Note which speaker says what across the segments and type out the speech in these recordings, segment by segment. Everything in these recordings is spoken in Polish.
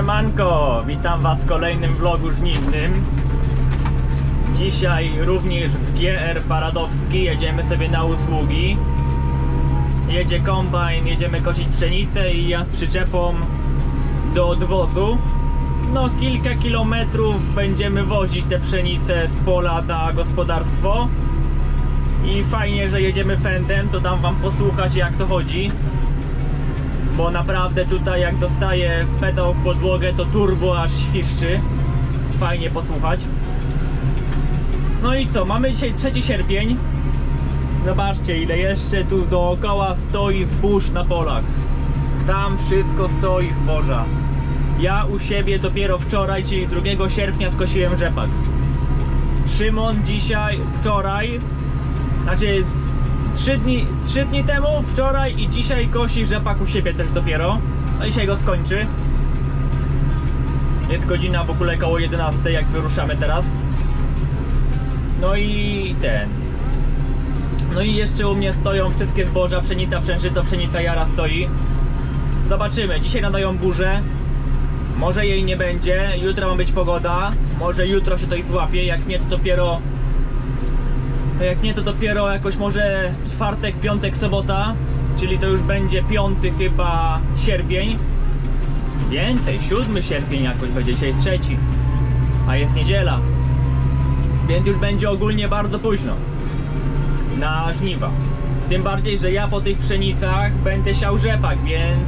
Speaker 1: Siemanko, witam was w kolejnym vlogu żniwnym. Dzisiaj również w GR Paradowski jedziemy sobie na usługi. Jedzie kombajn, jedziemy kosić pszenicę i ja z przyczepą do odwozu. No kilka kilometrów będziemy wozić tę pszenicę z pola na gospodarstwo. I fajnie, że jedziemy fendem, to dam wam posłuchać jak to chodzi bo naprawdę tutaj jak dostaję pedał w podłogę to turbo aż świszczy. Fajnie posłuchać. No i co, mamy dzisiaj 3 sierpień. Zobaczcie ile jeszcze tu dookoła stoi zbóż na polach. Tam wszystko stoi zboża ja u siebie dopiero wczoraj, czyli 2 sierpnia skosiłem rzepak. Szymon dzisiaj, wczoraj znaczy Trzy dni, trzy dni temu, wczoraj i dzisiaj kosi rzepak u siebie też dopiero. No dzisiaj go skończy. Jest godzina w ogóle koło 11 jak wyruszamy teraz. No i ten. No i jeszcze u mnie stoją wszystkie zboża, pszenica, przężyto, pszenica jara stoi. Zobaczymy, dzisiaj nadają burzę. Może jej nie będzie, jutro ma być pogoda. Może jutro się to ich złapie, jak nie to dopiero jak nie, to dopiero jakoś może czwartek, piątek, sobota, czyli to już będzie piąty chyba sierpień. Więcej, siódmy sierpień jakoś będzie, dzisiaj jest trzeci, a jest niedziela. Więc już będzie ogólnie bardzo późno na żniwa. Tym bardziej, że ja po tych pszenicach będę siał rzepak, więc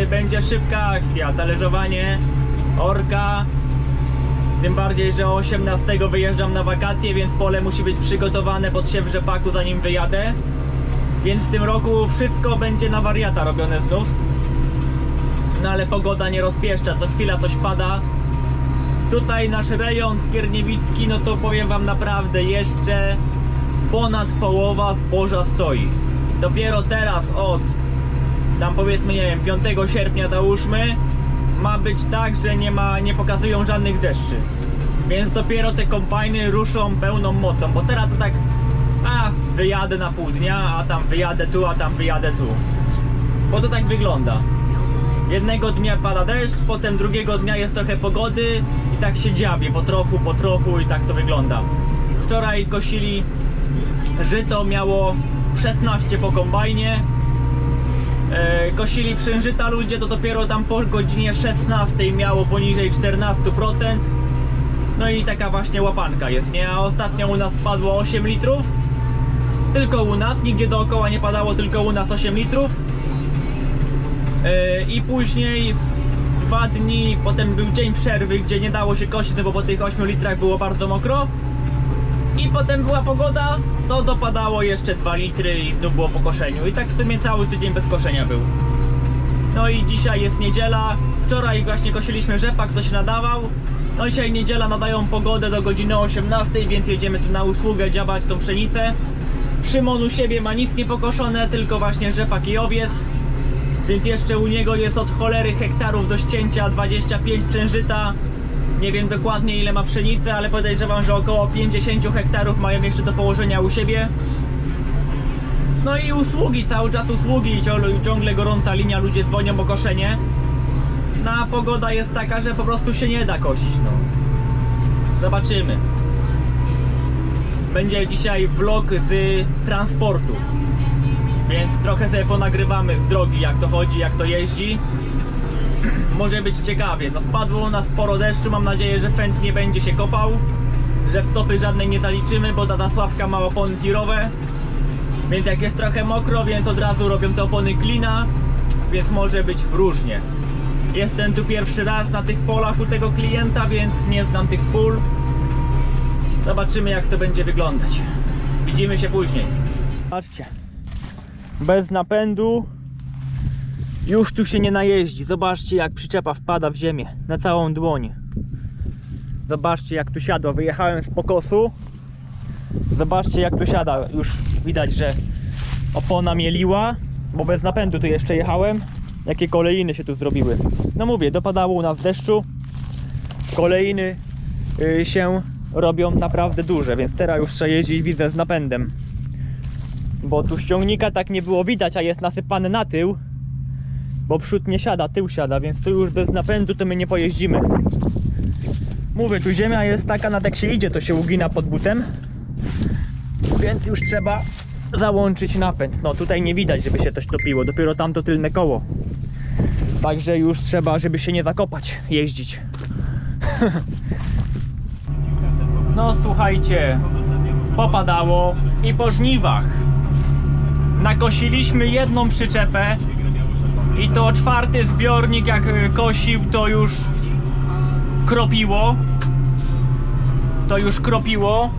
Speaker 1: yy, będzie szybka akcja, talerzowanie, orka, tym bardziej, że 18 wyjeżdżam na wakacje, więc pole musi być przygotowane pod siew rzepaku zanim wyjadę. Więc w tym roku wszystko będzie na wariata robione znów. No ale pogoda nie rozpieszcza, co chwila coś pada. Tutaj nasz rejon Skierniewicki, no to powiem wam naprawdę, jeszcze ponad połowa zboża stoi. Dopiero teraz od, tam powiedzmy, nie wiem, 5 sierpnia załóżmy, ma być tak, że nie ma, nie pokazują żadnych deszczy. Więc dopiero te kombajny ruszą pełną mocą, bo teraz to tak a wyjadę na pół dnia, a tam wyjadę tu, a tam wyjadę tu. Bo to tak wygląda. Jednego dnia pada deszcz, potem drugiego dnia jest trochę pogody i tak się dziabie po trochu, po trochu i tak to wygląda. Wczoraj kosili żyto, miało 16 po kombajnie, e, kosili przężyta ludzie, to dopiero tam po godzinie 16 miało poniżej 14%. No i taka właśnie łapanka jest, nie? A ostatnio u nas spadło 8 litrów. Tylko u nas, nigdzie dookoła nie padało, tylko u nas 8 litrów. E, I później dwa dni, potem był dzień przerwy, gdzie nie dało się kosić, no bo po tych 8 litrach było bardzo mokro. I potem była pogoda, to dopadało jeszcze 2 litry i znów było po koszeniu. I tak w sumie cały tydzień bez koszenia był. No i dzisiaj jest niedziela. Wczoraj właśnie kosiliśmy rzepak, to się nadawał. No dzisiaj niedziela nadają pogodę do godziny 18, więc jedziemy tu na usługę dziabać tą pszenicę. Szymon u siebie ma nic nie pokoszone, tylko właśnie rzepak i owiec. Więc jeszcze u niego jest od cholery hektarów do ścięcia 25 przężyta. Nie wiem dokładnie ile ma pszenicy, ale podejrzewam, że około 50 hektarów mają jeszcze do położenia u siebie. No i usługi, cały czas usługi, ciągle- gorąca linia, ludzie dzwonią o koszenie. No a pogoda jest taka, że po prostu się nie da kosić, no. Zobaczymy. Będzie dzisiaj vlog z transportu. Więc trochę sobie ponagrywamy z drogi, jak to chodzi, jak to jeździ. Może być ciekawie. No spadło na sporo deszczu, mam nadzieję, że fent nie będzie się kopał. Że wtopy żadnej nie zaliczymy, bo ta Sławka ma opony tirowe. Więc jak jest trochę mokro, więc od razu robią te opony klina, więc może być różnie. Jestem tu pierwszy raz na tych polach u tego klienta, więc nie znam tych pól. Zobaczymy jak to będzie wyglądać. Widzimy się później. Patrzcie. Bez napędu już tu się nie najeździ. Zobaczcie jak przyczepa wpada w ziemię na całą dłoń. Zobaczcie jak tu siadła. Wyjechałem z pokosu. Zobaczcie jak tu siada. Już widać, że opona mieliła, bo bez napędu tu jeszcze jechałem. Jakie kolejny się tu zrobiły. No mówię, dopadało u nas deszczu. Kolejny y, się robią naprawdę duże, więc teraz już trzeba jeździć widzę z napędem. Bo tu ściągnika tak nie było widać, a jest nasypany na tył. Bo przód nie siada, tył siada, więc tu już bez napędu to my nie pojeździmy. Mówię, tu ziemia jest taka, na jak się idzie, to się ugina pod butem. Więc już trzeba załączyć napęd. No tutaj nie widać, żeby się coś topiło, dopiero tamto tylne koło. Także już trzeba, żeby się nie zakopać, jeździć. No słuchajcie, popadało i po żniwach. Nakosiliśmy jedną przyczepę i to czwarty zbiornik jak y, kosił to już kropiło. To już kropiło.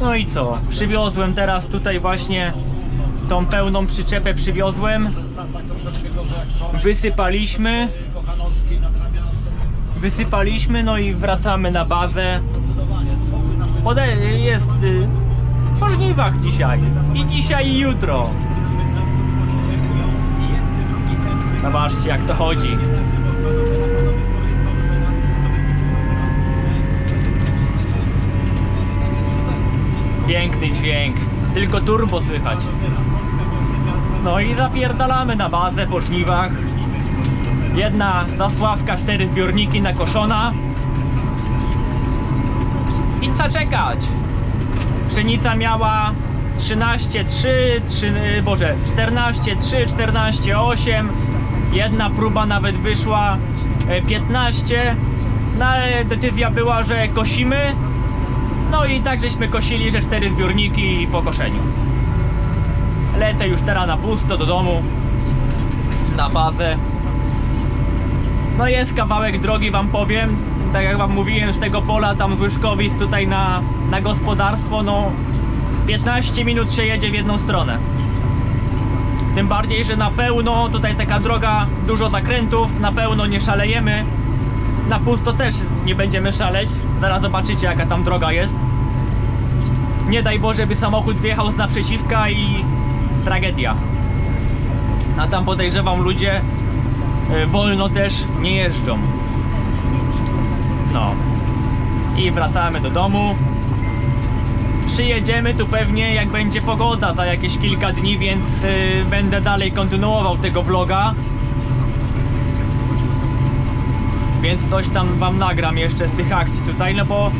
Speaker 1: No i co? Przywiozłem teraz tutaj właśnie tą pełną przyczepę przywiozłem. Wysypaliśmy. Wysypaliśmy, no i wracamy na bazę. Pode jest y, po żniwach dzisiaj. I dzisiaj i jutro. Zobaczcie jak to chodzi. Piękny dźwięk. Tylko turbo słychać. No i zapierdalamy na bazę po żniwach. Jedna zasławka, cztery zbiorniki nakoszona. I trzeba czekać. Pszenica miała 13,3, 3, boże, 14,3, 14,8. Jedna próba nawet wyszła e, 15. No ale decyzja była, że kosimy. No i tak żeśmy kosili, że cztery zbiorniki po koszeniu. Lecę już teraz na pusto do domu. Na bazę. No jest kawałek drogi wam powiem. Tak jak wam mówiłem z tego pola tam z Łyżkowic tutaj na, na gospodarstwo no 15 minut się jedzie w jedną stronę. Tym bardziej, że na pełno tutaj taka droga, dużo zakrętów, na pełno nie szalejemy. Na pusto też nie będziemy szaleć. Zaraz zobaczycie jaka tam droga jest. Nie daj Boże, by samochód wjechał z naprzeciwka i tragedia. A tam podejrzewam ludzie e, wolno też nie jeżdżą. No. I wracamy do domu. Przyjedziemy tu pewnie jak będzie pogoda za jakieś kilka dni, więc y, będę dalej kontynuował tego vloga. Więc coś tam wam nagram jeszcze z tych akcji tutaj, no bo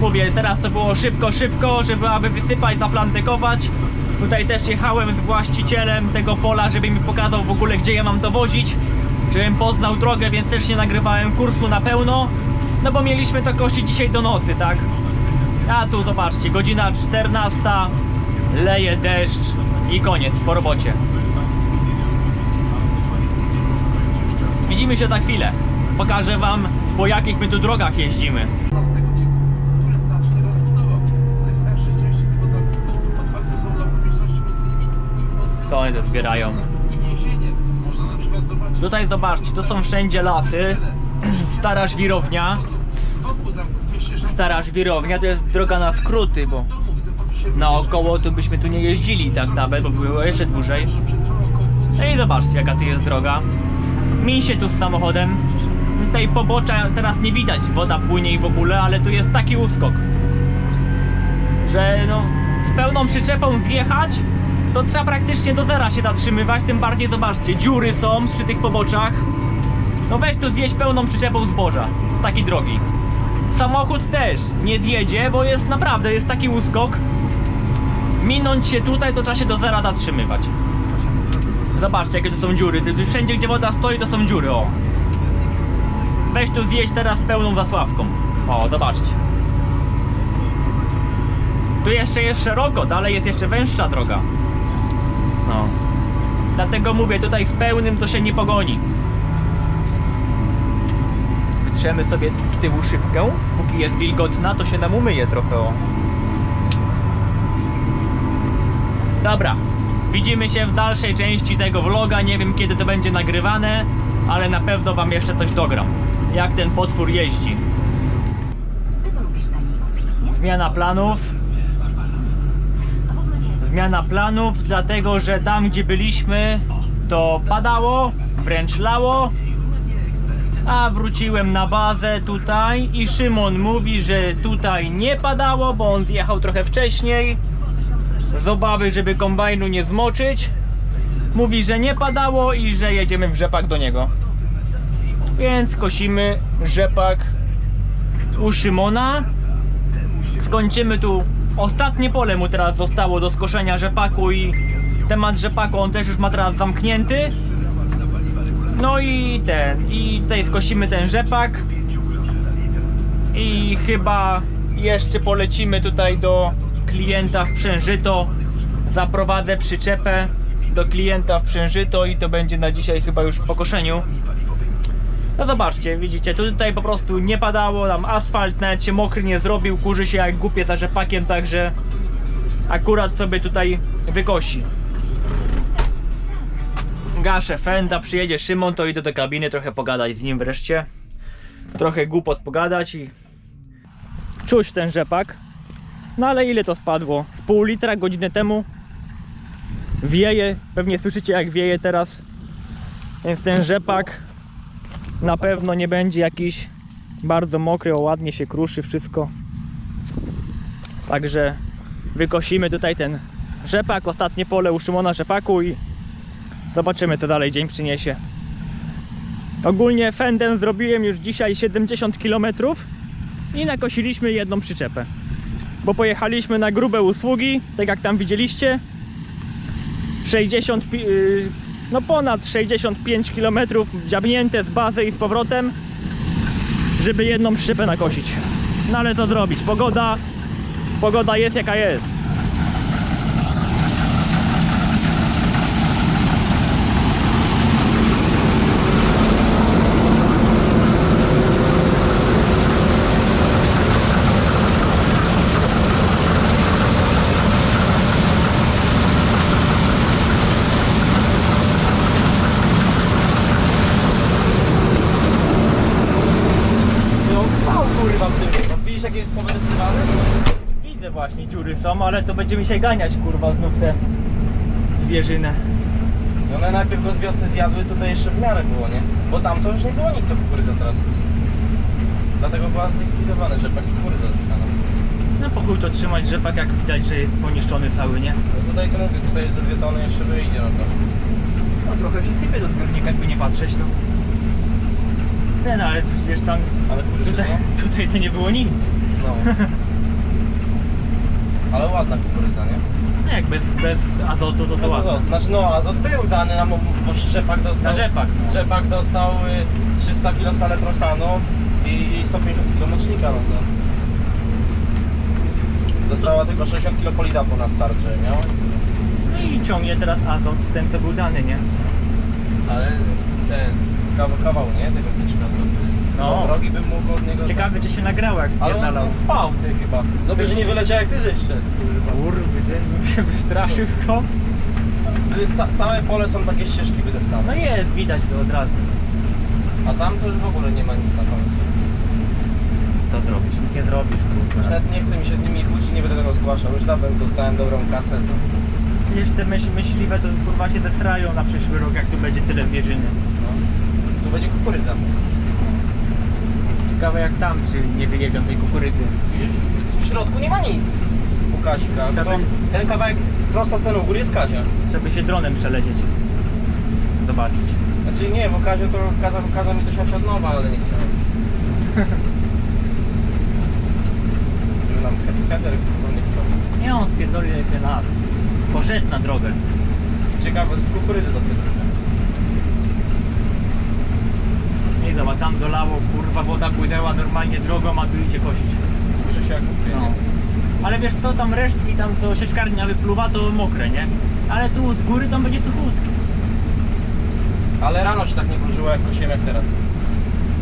Speaker 1: mówię, teraz to było szybko, szybko, żeby aby wysypać, zaplantykować. Tutaj też jechałem z właścicielem tego pola, żeby mi pokazał w ogóle gdzie ja mam to wozić. Żebym poznał drogę, więc też nie nagrywałem kursu na pełno. No bo mieliśmy to kościć dzisiaj do nocy, tak? A tu zobaczcie, godzina 14, leje deszcz i koniec po robocie. Widzimy się za chwilę. Pokażę wam po jakich my tu drogach jeździmy. to zbierają. Tutaj zobaczcie, to są wszędzie lasy. Stara żwirownia.
Speaker 2: Wokół zamku 206
Speaker 1: Stara żwirownia to jest droga na skróty, bo naokoło to byśmy tu nie jeździli tak nawet, bo było jeszcze dłużej. No i zobaczcie jaka tu jest droga. Miń się tu z samochodem. Tutaj pobocza teraz nie widać, woda płynie i w ogóle, ale tu jest taki uskok. Że no, z pełną przyczepą wjechać, to trzeba praktycznie do zera się zatrzymywać, tym bardziej zobaczcie, dziury są przy tych poboczach. No weź tu zjeść pełną przyczepą zboża z takiej drogi. Samochód też nie zjedzie, bo jest naprawdę, jest taki uskok. Minąć się tutaj, to trzeba się do zera zatrzymywać. Zobaczcie jakie tu są dziury. Wszędzie gdzie woda stoi to są dziury, o. Weź tu zjeść teraz pełną zasławką. O, zobaczcie. Tu jeszcze jest szeroko, dalej jest jeszcze węższa droga. No. Dlatego mówię, tutaj z pełnym to się nie pogoni. Wytrzemy sobie z tyłu szybkę. Póki jest wilgotna, to się nam umyje trochę, o. Dobra, widzimy się w dalszej części tego vloga. Nie wiem kiedy to będzie nagrywane, ale na pewno wam jeszcze coś dogram. Jak ten potwór jeździ. Zmiana planów. Zmiana planów, dlatego że tam gdzie byliśmy to padało, wręcz lało. A wróciłem na bazę tutaj i Szymon mówi, że tutaj nie padało, bo on zjechał trochę wcześniej. Z obawy, żeby kombajnu nie zmoczyć. mówi, że nie padało i że jedziemy w rzepak do niego. Więc kosimy rzepak u Szymona. Skończymy tu ostatnie pole mu teraz zostało do skoszenia rzepaku i temat rzepaku on też już ma teraz zamknięty. No i ten, i tutaj skosimy ten rzepak. I chyba jeszcze polecimy tutaj do klienta w Przężyto. Zaprowadzę przyczepę do klienta w Przężyto i to będzie na dzisiaj chyba już po koszeniu. No zobaczcie, widzicie, tu tutaj po prostu nie padało, tam asfalt nawet się mokry nie zrobił, kurzy się jak głupie za rzepakiem, także akurat sobie tutaj wykosi. Gaszę fenda, przyjedzie Szymon, to idę do kabiny trochę pogadać z nim wreszcie. Trochę głupot pogadać i czuć ten rzepak. No ale ile to spadło? Z pół litra godzinę temu. Wieje, pewnie słyszycie jak wieje teraz. Więc ten rzepak na pewno nie będzie jakiś bardzo mokry, o ładnie się kruszy wszystko. Także wykosimy tutaj ten rzepak, ostatnie pole u Szymona rzepaku i zobaczymy co dalej dzień przyniesie. Ogólnie fendem zrobiłem już dzisiaj 70 km i nakosiliśmy jedną przyczepę. Bo pojechaliśmy na grube usługi, tak jak tam widzieliście. 60, pi- yy, no ponad 65 km dziabnięte z bazy i z powrotem, żeby jedną przyczepę nakosić. No ale co zrobić? Pogoda, pogoda jest jaka jest.
Speaker 3: No spał kurwa w tym. No, widzisz jakie jest powyrywane?
Speaker 1: Widzę właśnie, dziury są, ale to będziemy się ganiać kurwa znów te zwierzynę.
Speaker 3: No one najpierw go z wiosny zjadły, tutaj jeszcze w miarę było, nie? Bo tam to już nie było nic, co kukurydza teraz jest. Dlatego była zlikwidowana rzepak i kukurydza zaczynana.
Speaker 1: No po chuj to trzymać rzepak jak widać, że jest poniszczony cały, nie?
Speaker 3: No tutaj to mówię, tutaj ze dwie tony jeszcze wyjdzie, no to.
Speaker 1: No trochę się sypie do zbiornika, jakby nie patrzeć, no. Ten, ale przecież tam,
Speaker 3: Ale kukurydza,
Speaker 1: tutaj, tutaj to nie było nic.
Speaker 3: no. Ale ładna kukurydza, nie?
Speaker 1: No jak bez, bez azotu to to
Speaker 3: No,
Speaker 1: ładne.
Speaker 3: azot. Znaczy no azot był dany nam, bo rzepak dostał.
Speaker 1: Na rzepak, no.
Speaker 3: Rzepak dostał y, 300 kg saletrosanu i 150 kg mocznika, no to. Dostała tylko 60 kg polidapu na starcie, miał?
Speaker 1: No i ciągnie teraz azot, ten co był dany, nie?
Speaker 3: Ale ten kawał, kawał nie? Tego piczka sobie.
Speaker 1: No.
Speaker 3: Drogi bym mógł od niego.
Speaker 1: Ciekawe czy się nagrało jak
Speaker 3: Ale on,
Speaker 1: spierdalał.
Speaker 3: on spał ty chyba. Dobrze, że nie wyleciał jak ty żeś szedł. kurwa.
Speaker 1: Kurwy, ten mi się wystraszył go.
Speaker 3: To jest pole są takie ścieżki wydeptane.
Speaker 1: No jest, widać to od razu.
Speaker 3: A tam to już w ogóle nie ma nic na końcu.
Speaker 1: Co zrobisz? Nic nie zrobisz,
Speaker 3: Już
Speaker 1: kurwa.
Speaker 3: nawet nie chcę mi się z nimi kłócić, nie będę tego zgłaszał. Już zatem dostałem dobrą kasę, to...
Speaker 1: Wiesz, te myśl, myśliwe to kurwa się zesrają na przyszły rok, jak tu będzie tyle zwierzyny.
Speaker 3: No. Tu będzie kukurydza.
Speaker 1: Ciekawe jak tam, czy nie wyjebią tej kukurydzy.
Speaker 3: Widzisz? W środku nie ma nic. U Kazika.
Speaker 1: Trzeba
Speaker 3: To ten kawałek prosto z ten u góry jest Kazia.
Speaker 1: Trzeba się dronem przelecieć. Zobaczyć.
Speaker 3: Znaczy nie, bo Kazio to kazał, kazał mi to siać od nowa, ale nie chciałem. Żeby nam header nie chciał.
Speaker 1: Nie, on spierdoli lecę na Poszedł na drogę.
Speaker 3: Ciekawe, w kukurydzy do tego.
Speaker 1: Zobacz, tam dolało, kurwa, woda płynęła normalnie drogą, a tu idzie kosić.
Speaker 3: Muszę się jak kupię,
Speaker 1: No. Ale wiesz co, tam resztki, tam co sieczkarnia wypluwa, to mokre, nie? Ale tu z góry tam będzie suchutki.
Speaker 3: Ale rano się tak nie wróżyło jak kosiłem jak teraz.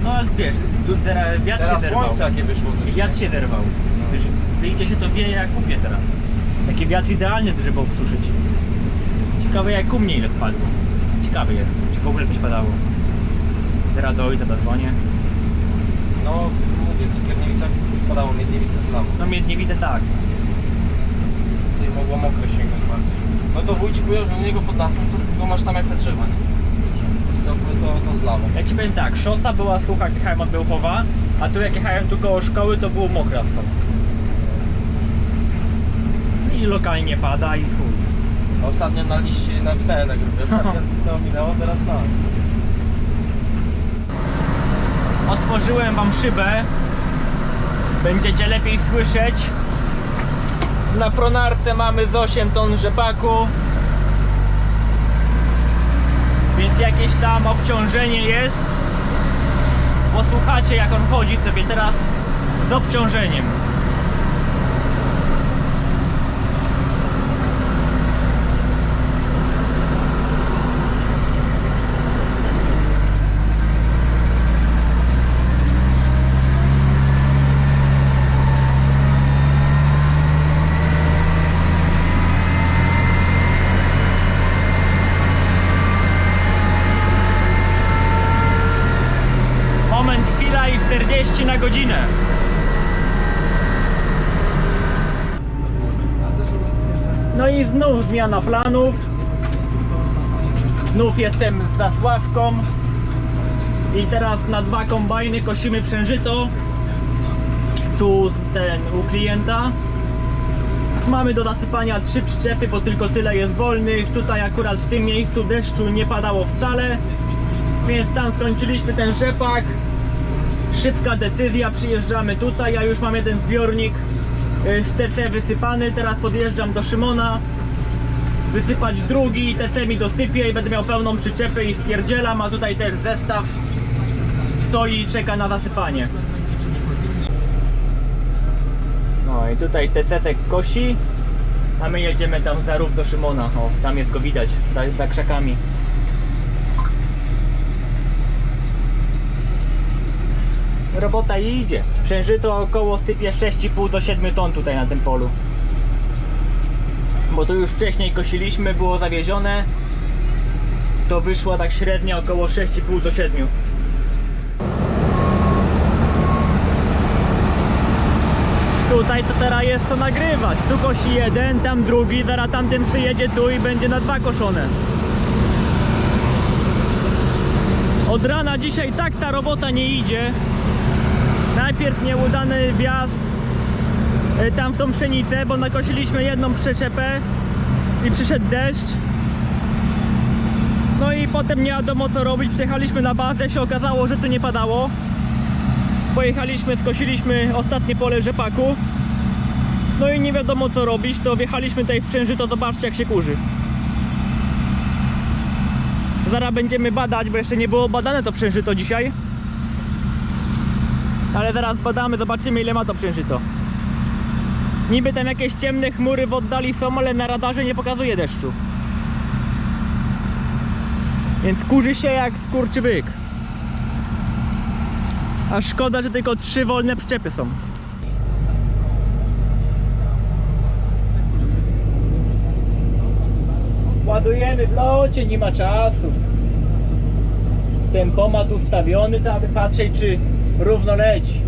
Speaker 1: No ale wiesz, tu teraz wiatr
Speaker 3: Teraz
Speaker 1: się zerwał.
Speaker 3: słońce jakie wyszło też.
Speaker 1: Wiatr się zerwał.
Speaker 3: No.
Speaker 1: Wiesz, wyjdzie się to wieje jak kupie teraz. Taki wiatr idealny, żeby obsuszyć. Ciekawe jak u mnie ile spadło. Ciekawy jest, czy w ogóle coś padało. Teraz do ojca zadzwonię.
Speaker 3: No mówię, w Skierniewicach padało Miedniewice z lamu.
Speaker 1: No mnie nie widzę tak.
Speaker 3: Tutaj mogło mokre sięgnąć bardziej. No to wójcik powiedział, że u niego pod lasem to, to masz tam jak te drzewa, nie? I to, to, to z lawą.
Speaker 1: Ja ci powiem tak, szosa była sucha jak jechałem od Bełchowa, a tu jak jechałem tu koło szkoły to było mokre asfalt. I lokalnie pada i chuj.
Speaker 3: Ostatnio na liście napisałem na grupie, ostatnio listę minęło, teraz nas.
Speaker 1: Otworzyłem wam szybę. Będziecie lepiej słyszeć. Na pronarce mamy z 8 ton rzepaku. Więc jakieś tam obciążenie jest. Posłuchacie jak on chodzi sobie teraz z obciążeniem. Moment, chwila i 40 na godzinę. No i znów zmiana planów. Znów jestem z Zasławką. I teraz na dwa kombajny kosimy przężyto. Tu ten u klienta. Mamy do nasypania trzy przyczepy, bo tylko tyle jest wolnych. Tutaj akurat w tym miejscu deszczu nie padało wcale. Więc tam skończyliśmy ten rzepak. Szybka decyzja, przyjeżdżamy tutaj. Ja już mam jeden zbiornik z TC wysypany. Teraz podjeżdżam do Szymona. Wysypać drugi, TC mi dosypie i będę miał pełną przyczepę i spierdzielam. A tutaj też zestaw stoi i czeka na zasypanie. No i tutaj TC kosi. A my jedziemy tam za rów do Szymona. O, tam jest go widać, za, za krzakami. Robota idzie. Przężyto około sypie 6,5 do 7 ton tutaj na tym polu. Bo tu już wcześniej kosiliśmy, było zawiezione. To wyszło tak średnio około 6,5 do 7. Tutaj to teraz jest co nagrywać. Tu kosi jeden, tam drugi, zaraz tamten przyjedzie tu i będzie na dwa koszone. Od rana dzisiaj tak ta robota nie idzie. Najpierw nieudany wjazd y, tam w tą pszenicę, bo nakosiliśmy jedną przyczepę i przyszedł deszcz. No i potem nie wiadomo co robić. Przyjechaliśmy na bazę, się okazało, że tu nie padało. Pojechaliśmy, skosiliśmy ostatnie pole rzepaku. No i nie wiadomo co robić, to wjechaliśmy tutaj w przężyto, zobaczcie jak się kurzy. Zaraz będziemy badać, bo jeszcze nie było badane to przężyto dzisiaj. Ale zaraz badamy, zobaczymy ile ma to przężyto. Niby tam jakieś ciemne chmury w oddali są, ale na radarze nie pokazuje deszczu. Więc kurzy się jak skurczybyk. A szkoda, że tylko trzy wolne przyczepy są. Ładujemy w locie, nie ma czasu. Tempomat ustawiony, aby patrzeć czy równo leci.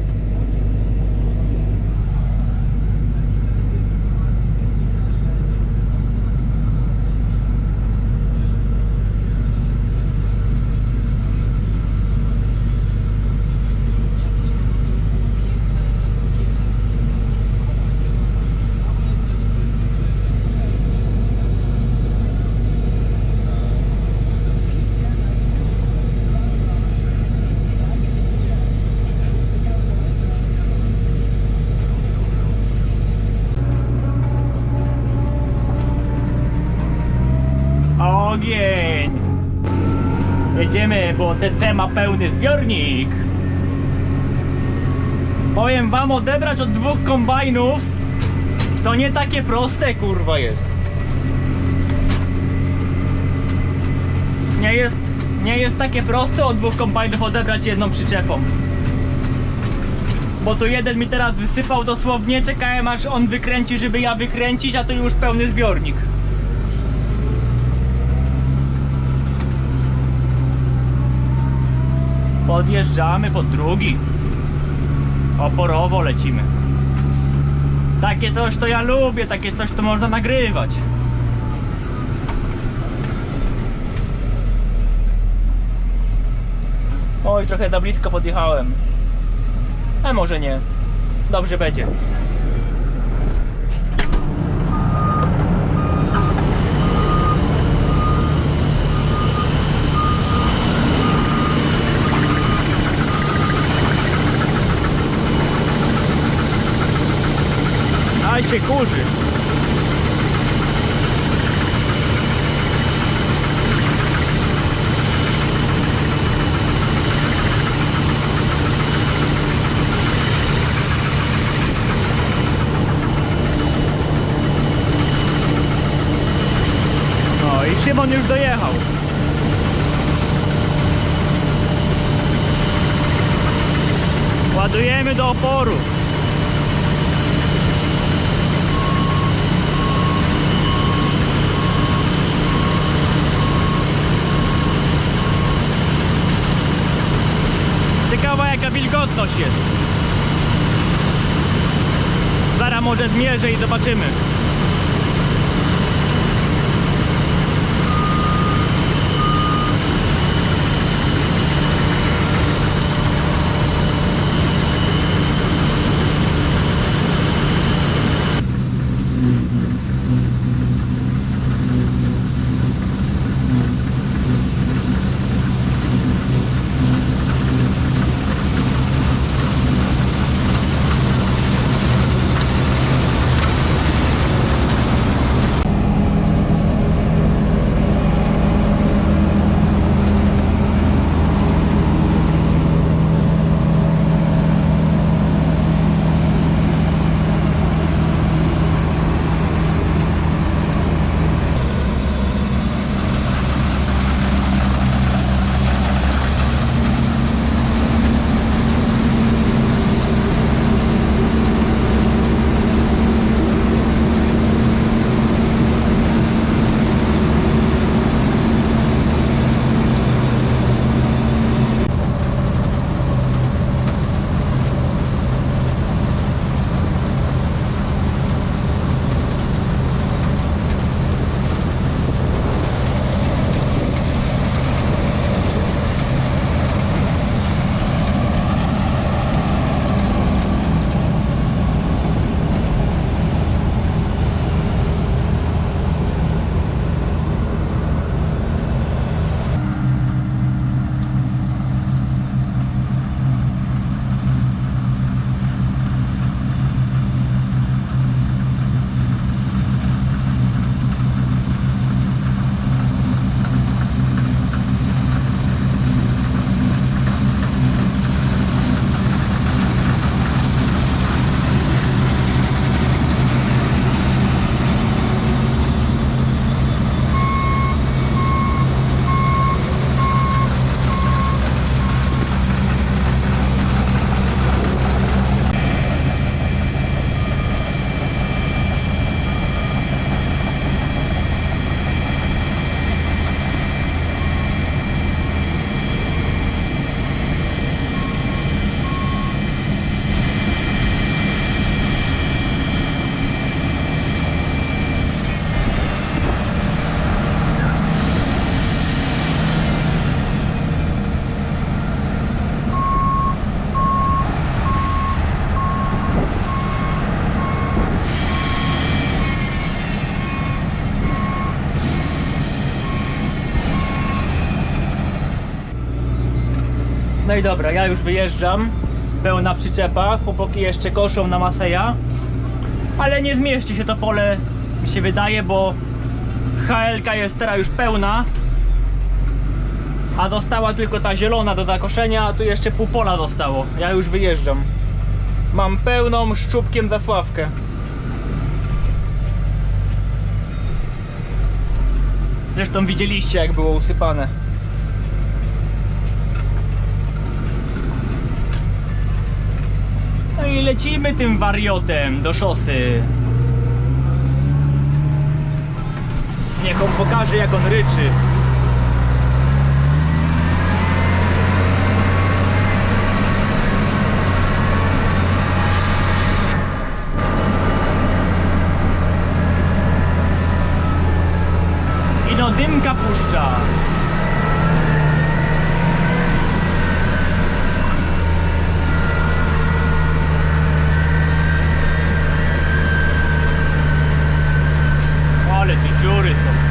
Speaker 1: Ogień! Jedziemy, bo pełny zbiornik. Powiem wam, odebrać od dwóch kombajnów to nie takie proste, kurwa jest. Nie jest, nie jest takie proste od dwóch kombajnów odebrać jedną przyczepą. Bo tu jeden mi teraz wysypał dosłownie, czekałem aż on wykręci, żeby ja wykręcić, a to już pełny zbiornik. Podjeżdżamy pod drugi. Oporowo lecimy. Takie coś to ja lubię, takie coś to można nagrywać. Oj, trochę za blisko podjechałem. A może nie. Dobrze będzie. Się kurzy. No i Szymon już dojechał. Ładujemy do oporu. Wilgotność jest. Zaraz może zmierzę i zobaczymy. No i dobra, ja już wyjeżdżam. Pełna przyczepa, chłopaki jeszcze koszą na Maseja. Ale nie zmieści się to pole, mi się wydaje, bo HLK jest teraz już pełna. A została tylko ta zielona do zakoszenia, a tu jeszcze pół pola zostało. Ja już wyjeżdżam. Mam pełną szczupkiem zasławkę. Zresztą widzieliście jak było usypane. I lecimy tym wariotem do szosy. Niech on pokaże jak on ryczy. I no dymka puszcza. Ale tu dziury są.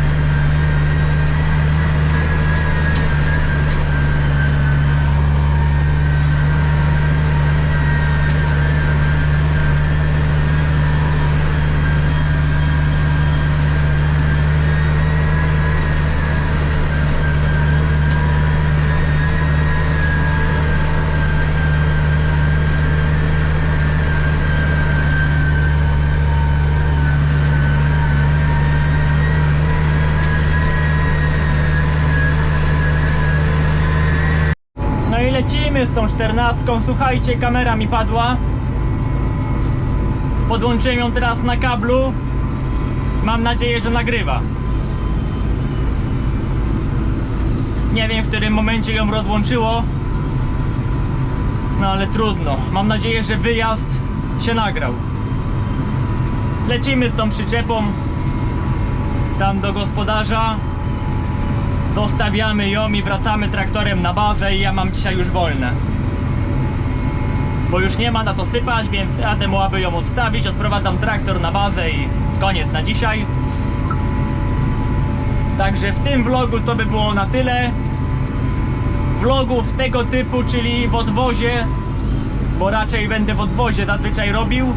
Speaker 1: Lecimy z tą czternastką. Słuchajcie, kamera mi padła. Podłączyłem ją teraz na kablu. Mam nadzieję, że nagrywa. Nie wiem w którym momencie ją rozłączyło. No ale trudno. Mam nadzieję, że wyjazd się nagrał. Lecimy z tą przyczepą tam do gospodarza. Zostawiamy ją i wracamy traktorem na bazę i ja mam dzisiaj już wolne. Bo już nie ma na co sypać, więc jadę mu, aby ją odstawić, odprowadzam traktor na bazę i koniec na dzisiaj. Także w tym vlogu to by było na tyle. Vlogów tego typu, czyli w odwozie, bo raczej będę w odwozie zazwyczaj robił,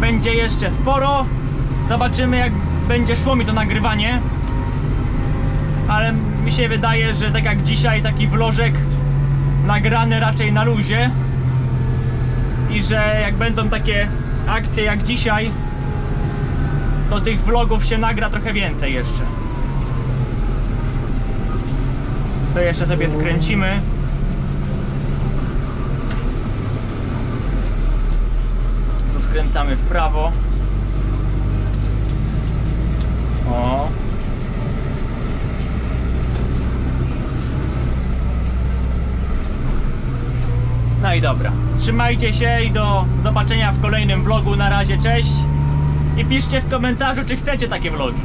Speaker 1: będzie jeszcze sporo. Zobaczymy jak będzie szło mi to nagrywanie. Ale mi się wydaje, że tak jak dzisiaj taki vlożek nagrany raczej na luzie i że jak będą takie akcje jak dzisiaj, to tych vlogów się nagra trochę więcej jeszcze. To jeszcze sobie skręcimy. Tu skręcamy w prawo. O. No i dobra. Trzymajcie się i do zobaczenia w kolejnym vlogu. Na razie, cześć. I piszcie w komentarzu, czy chcecie takie vlogi.